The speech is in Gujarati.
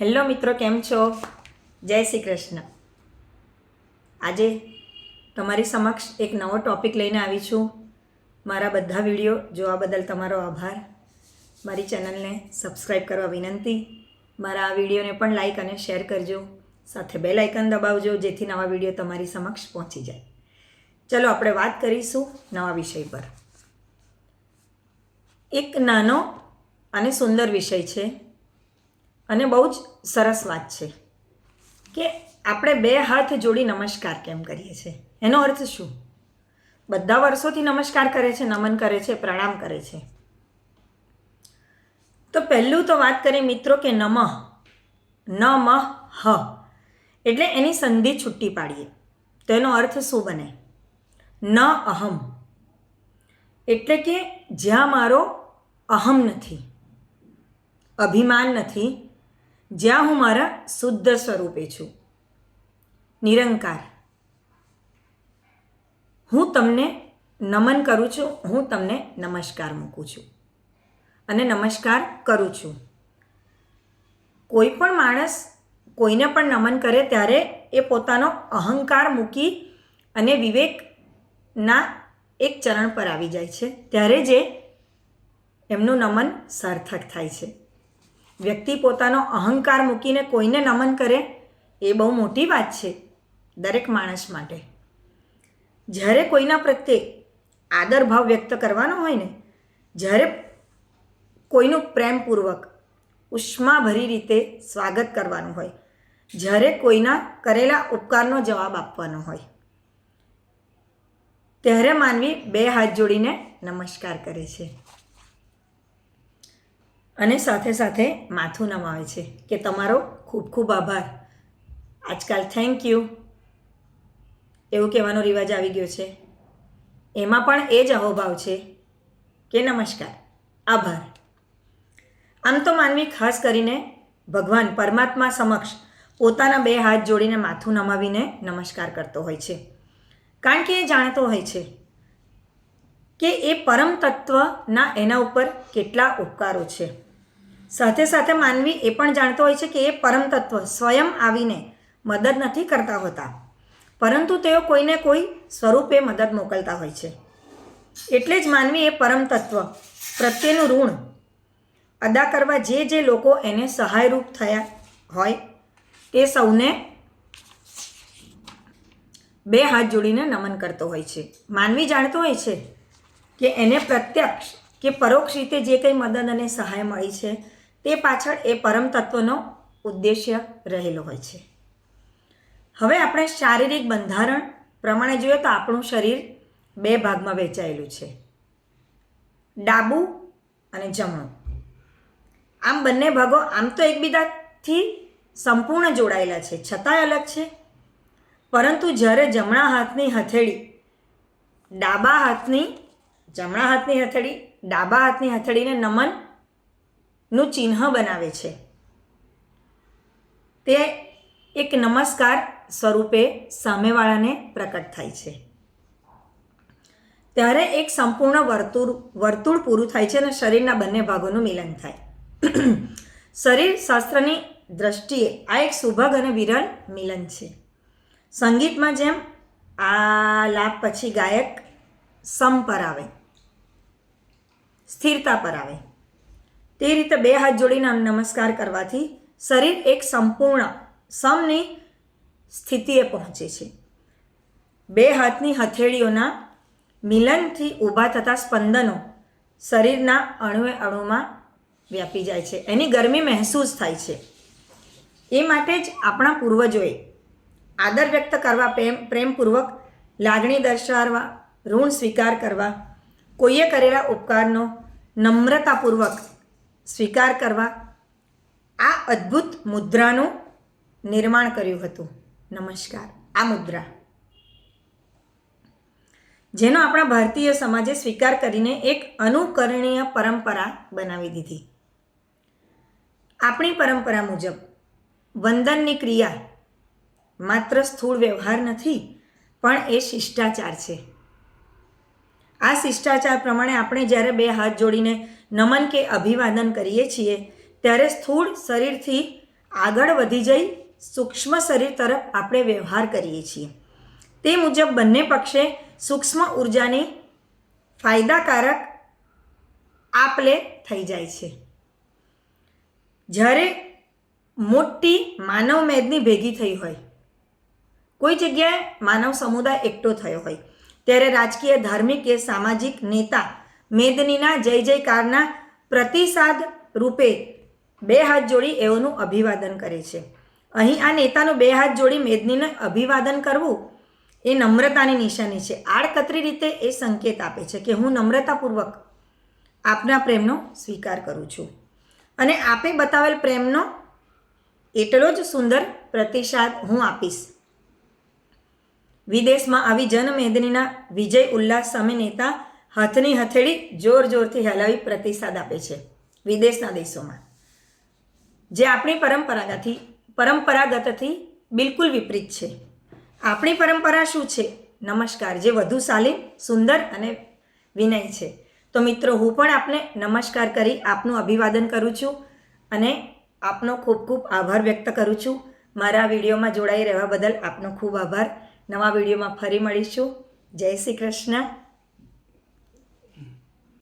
હેલો મિત્રો, કેમ છો? જય શ્રી કૃષ્ણ. આજે તમારી સમક્ષ એક નવો ટોપિક લઈને આવી છું. મારા બધા વીડિયો જોવા બદલ તમારો આભાર. મારી ચેનલને સબસ્ક્રાઈબ કરવા વિનંતી. મારા આ વિડીયોને પણ લાઇક અને શેર કરજો. સાથે બેલ આઇકન દબાવજો, જેથી નવા વીડિયો તમારી સમક્ષ પહોંચી જાય. ચલો, આપણે વાત કરીશું નવા વિષય પર. એક નાનો અને સુંદર વિષય છે. અને બહુ જ સરસ વાત છે કે આપણે બે હાથ જોડી નમસ્કાર કેમ કરીએ છીએ? એનો અર્થ શું? બધા વર્ષોથી નમસ્કાર કરે છે, નમન કરે છે, પ્રણામ કરે છે. તો પહેલું તો વાત કરીએ મિત્રો કે નમઃ. મ હ એટલે એની સંધિ છૂટી પાડીએ. તો એનો અર્થ શું બને? ન અહમ. એટલે કે જ્યાં મારો અહમ નથી, અભિમાન નથી જ્યાં હું મારા શુદ્ધ સ્વરૂપે છું. નિરંકાર. હું તમને નમન કરું છું, હું તમને નમસ્કાર મૂકું છું અને નમસ્કાર કરું છું. કોઈ પણ માણસ કોઈને પણ નમન કરે ત્યારે એ પોતાનો અહંકાર મૂકી અને વિવેકના એક ચરણ પર આવી જાય છે. ત્યારે જે એમનું નમન સાર્થક થાય છે. વ્યક્તિ પોતાનો અહંકાર મૂકીને કોઈને નમન કરે, એ બહુ મોટી વાત છે દરેક માણસ માટે. જ્યારે કોઈના પ્રત્યે આદર ભાવ વ્યક્ત કરવાનો હોય ને, જ્યારે કોઈનું પ્રેમપૂર્વક ઉષ્માભરી રીતે સ્વાગત કરવાનું હોય, જ્યારે કોઈના કરેલા ઉપકારનો જવાબ આપવાનો હોય, ત્યારે માનવી બે હાથ જોડીને નમસ્કાર કરે છે. અને સાથે સાથે માથું નમાવે છે. કે તમારો ખૂબ ખૂબ આભાર. આજકાલ થેન્ક યુ એવું કહેવાનો રિવાજ આવી ગયો છે. એમાં પણ એ જ અહોભાવ છે કે નમસ્કાર, આભાર. આમ તો માનવી ખાસ કરીને ભગવાન પરમાત્મા સમક્ષ પોતાના બે હાથ જોડીને માથું નમાવીને નમસ્કાર કરતો હોય છે. કારણ કે એ જાણતો હોય છે કે એ પરમ તત્વના એના ઉપર કેટલા ઉપકારો છે. સાથે સાથે માનવી એ પણ જાણતો હોય છે કે એ પરમ તત્વ, સ્વયં આવીને મદદ નથી કરતા હોતા. પરંતુ તેઓ કોઈને કોઈ સ્વરૂપે મદદ મોકલતા હોય છે. એટલે જ માનવી એ પરમ તત્વ, પ્રત્યેનું ઋણ અદા કરવા જે જે લોકો એને સહાયરૂપ થયા હોય તે સૌને બે હાથ જોડીને નમન કરતો હોય છે. માનવી જાણતો હોય છે કે એને પ્રત્યક્ષ કે પરોક્ષ રીતે જે કંઈ મદદ અને સહાય મળી છે તે પાછળ એ પરમ તત્વનો ઉદ્દેશ્ય રહેલો હોય છે. હવે આપણે શારીરિક બંધારણ પ્રમાણે જોઈએ તો આપણું શરીર બે ભાગમાં વહેંચાયેલું છે. ડાબું અને જમણું. આમ બંને ભાગો આમ તો એકબીજાથી સંપૂર્ણ જોડાયેલા છે, છતાંય અલગ છે. પરંતુ જ્યારે જમણા હાથની હથેળી ડાબા હાથની, જમણા હાથની હથેળી, ડાબા હાથની હથેળીને નમનનું ચિહ્ન બનાવે છે. તે એક નમસ્કાર સ્વરૂપે સામેવાળાને પ્રકટ થાય છે. ત્યારે એક સંપૂર્ણ વર્તુળ વર્તુળ પૂરું થાય છે અને શરીરના બંને ભાગોનું મિલન થાય. શરીર શાસ્ત્રની દ્રષ્ટિએ આ એક સુભગ અને વિરલ મિલન છે. સંગીતમાં જેમ આ લાભ પછી ગાયક સમ પર આવે, સ્થિરતા પર આવે. તે રીતે બે હાથ જોડીને નમસ્કાર કરવાથી શરીર એક સંપૂર્ણ સમની સ્થિતિએ પહોંચે છે. બે હાથની હથેળીઓના મિલનથી ઊભા થતા સ્પંદનો શરીરના અણુએ અણુમાં વ્યાપી જાય છે. એની ગરમી મહેસૂસ થાય છે. એ માટે જ આપણા પૂર્વજોએ આદર વ્યક્ત કરવા, પ્રેમ, પ્રેમપૂર્વક લાગણી દર્શાવવા, ઋણ સ્વીકાર કરવા, કોઈએ કરેલા ઉપકારનો નમ્રતાપૂર્વક સ્વીકાર કરવા આ અદ્ભુત મુદ્રાનું નિર્માણ કર્યું હતું. નમસ્કાર. આ મુદ્રા. જેનો આપણા ભારતીય સમાજે સ્વીકાર કરીને એક અનુકરણીય પરંપરા બનાવી દીધી. આપણી પરંપરા મુજબ વંદનની ક્રિયા માત્ર સ્થૂળ વ્યવહાર નથી, પણ એ શિષ્ટાચાર છે. આ શિષ્ટાચાર પ્રમાણે આપણે જ્યારે બે હાથ જોડીને નમન કે અભિવાદન કરીએ છીએ, ત્યારે સ્થૂળ શરીરથી આગળ વધી જઈ સૂક્ષ્મ શરીર તરફ આપણે વ્યવહાર કરીએ છીએ. તે મુજબ બંને પક્ષે સૂક્ષ્મ ઉર્જાની ફાયદાકારક આપલે થઈ જાય છે. જ્યારે મોટી માનવ મેદની ભેગી થઈ હોય, કોઈ જગ્યાએ માનવ સમુદાય એકઠો થયો હોય ત્યારે રાજકીય, ધાર્મિક કે સામાજિક નેતા મેદનીના જય જયકારના પ્રતિસાદ રૂપે બે હાથ જોડી એઓનું અભિવાદન કરે છે. અહીં આ નેતાનું બે હાથ જોડી મેદનીને અભિવાદન કરવું એ નમ્રતાની નિશાની છે. આડકતરી રીતે એ સંકેત આપે છે કે હું નમ્રતાપૂર્વક આપના પ્રેમનો સ્વીકાર કરું છું. અને આપે બતાવેલ પ્રેમનો એટલો જ સુંદર પ્રતિસાદ હું આપીશ. વિદેશમાં આવી જનમેદનીના વિજય ઉલ્લાસ સામે નેતા હાથની હથેળી જોર જોરથી હલાવી પ્રતિસાદ આપે છે વિદેશના દેશોમાં. જે આપણી પરંપરાગતથી પરંપરાગતથી બિલકુલ વિપરીત છે. આપણી પરંપરા શું છે? નમસ્કાર. જે વધુ સાલીમ સુંદર અને વિનય છે. તો મિત્રો, હું પણ આપને નમસ્કાર કરી આપનું અભિવાદન કરું છું અને આપનો ખૂબ ખૂબ આભાર વ્યક્ત કરું છું. મારા વિડીયોમાં જોડાઈ રહેવા બદલ આપનો ખૂબ આભાર. નવા વિડીયોમાં ફરી મળીશું. જય શ્રી કૃષ્ણ.